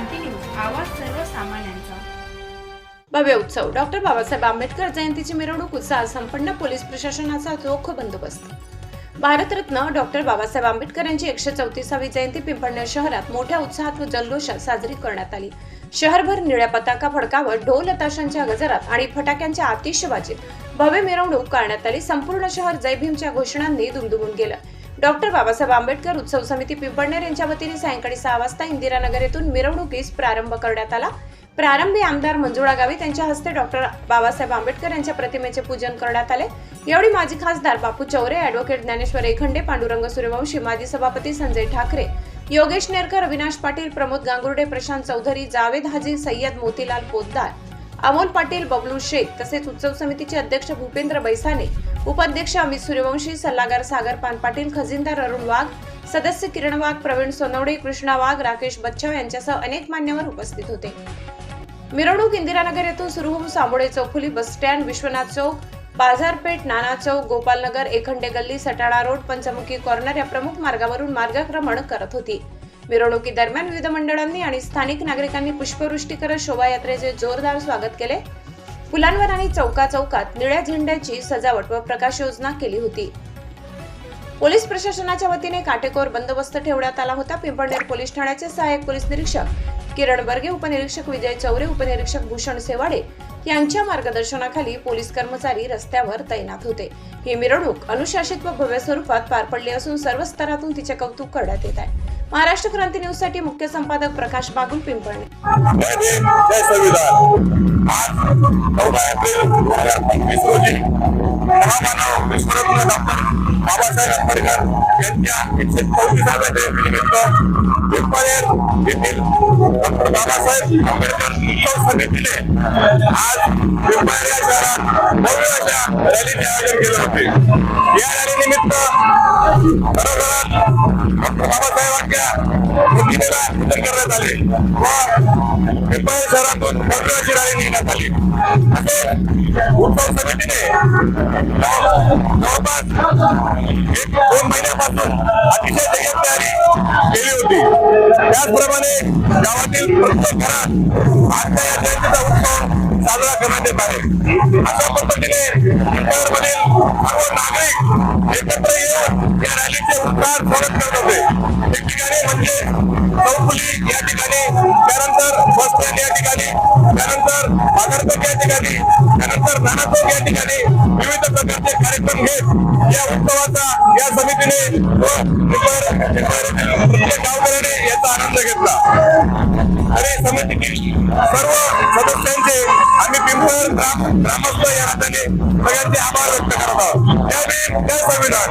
क्रांती news आवाज सर्वसामान्यांचा. भव्य उत्सव. डॉक्टर बाबासाहेब आंबेडकर जयंतीची मिरवणूक उत्साह संपन्न पोलीस प्रशासनाचा चोख बंदोबस्त. भारतरत्न डॉक्टर बाबासाहेब आंबेडकर यांची एकशे चौतीसावी जयंती पिंपळनेर शहरात मोठ्या उत्साहात व जल्लोषात साजरी करण्यात आली. शहरभर निळ्या पताका फडकावत ढोल ताशांच्या गजरात आणि फटाक्यांच्या आतिषबाजीत भव्य मिरवणूक करण्यात आली. संपूर्ण शहर जयभीमच्या घोषणांनी दुमदुमून गेलं. डॉक्टर बाबासाहेब आंबेडकर उत्सव समिती पिंपळनेर यांच्या वतीने सायंकाळी सहा वाजता इंदिरानगर येथून मिरवणुकीस प्रारंभ करण्यात आला. प्रारंभी आमदार मंजुळा गावित यांच्या हस्ते डॉक्टर बाबासाहेब आंबेडकर यांच्या प्रतिमेचे पूजन करण्यात आले. यावेळी माजी खासदार बापू चौरे ॲडव्होकेट ज्ञानेश्वर एखंडे पांडुरंग सूर्यवंशी माजी सभापती संजय ठाकरे योगेश नेरकर अविनाश पाटील प्रमोद गांगुर्डे प्रशांत चौधरी जावेद हाजी सय्यद मोतीलाल पोद्दार अमोल पाटील बबलू शेख तसेच उत्सव समितीचे अध्यक्ष भूपेंद्र बैसाने उपाध्यक्ष अमित सूर्यवंशी सल्लागार सागर पान पाटील खजिनदार अरुण वाघ सदस्य किरण वाघ प्रवीण सोनवडे कृष्णा वाघ राकेश बच्छाव यांच्यासह अनेक मान्यवर उपस्थित होते. मिरवणूक इंदिरानगर येथून सुरू होऊन सांबोडे चौफुली बस स्टँड विश्वनाथ चौक बाजारपेठ नाना चौक गोपालनगर एखंडे गल्ली सटाणा रोड पंचमुखी कॉर्नर या प्रमुख मार्गावरून मार्गक्रमण करत होती. मिरवणुकी दरम्यान विविध मंडळांनी आणि स्थानिक नागरिकांनी पुष्पवृष्टी करत शोभायात्रेचे जोरदार स्वागत केले. फुलांवर आणि चौका चौकात निळ्या झेंड्याची सजावट व प्रकाश योजना केली होती. पोलीस प्रशासनाच्या वतीने काटेकोर बंदोबस्त ठेवण्यात आला होता. पिंपळनेर पोलीस ठाण्याचे सहाय्यक पोलीस निरीक्षक किरण बर्गे उपनिरीक्षक विजय चौरे उपनिरीक्षक भूषण सेवाडे यांच्या मार्गदर्शनाखाली पोलीस कर्मचारी रस्त्यावर तैनात होते. ही मिरवणूक अनुशासित व भव्य स्वरूपात पार पडली असून सर्व स्तरातून तिचे कौतुक करण्यात येत आहे. महाराष्ट्र क्रांती न्यूजसाठी मुख्य संपादक प्रकाश बागुल पिंपळणे. बाबासाहेब आंबेडकर यांच्या एकशे चौतीसाव्या जयंतीनिमित्त येथील डॉक्टर बाबासाहेब आंबेडकर समितीने आज या शहरात रॅलीचे आयोजन केले होते या रॅलीनिमित्त खरोखरच डॉक्टर करण्यात आले व पिंपळ शहरातून निघण्यात आली असे उत्सव समितीने जवळपास एक दोन महिन्यापासून अतिशय जय्यत तयारी केली होती त्याचप्रमाणे गावातील प्रत्येक घरात आजच्या या जयंतीचा उत्सव साजरा करण्यात येत आहे अशा पद्धतीने सर्व नागरिक एकत्र येऊन या रॅलीचे उत्साह स्वागत करत होते. एक ठिकाणी म्हणजे चौफुली या ठिकाणी त्यानंतर बस या ठिकाणी त्यानंतर बाजारपेठ या ठिकाणी त्यानंतर नाना चौक या ठिकाणी विविध प्रकारचे कार्यक्रम घेत या उत्सवाचा या समितीने गावकऱ्याने याचा आनंद घेतला आणि समितीतील सर्व सदस्यांचे आम्ही पिंपळ ग्राम ग्रामस्थ या नात्याने सगळ्यांचे आभार व्यक्त करत आहोत जय संविधान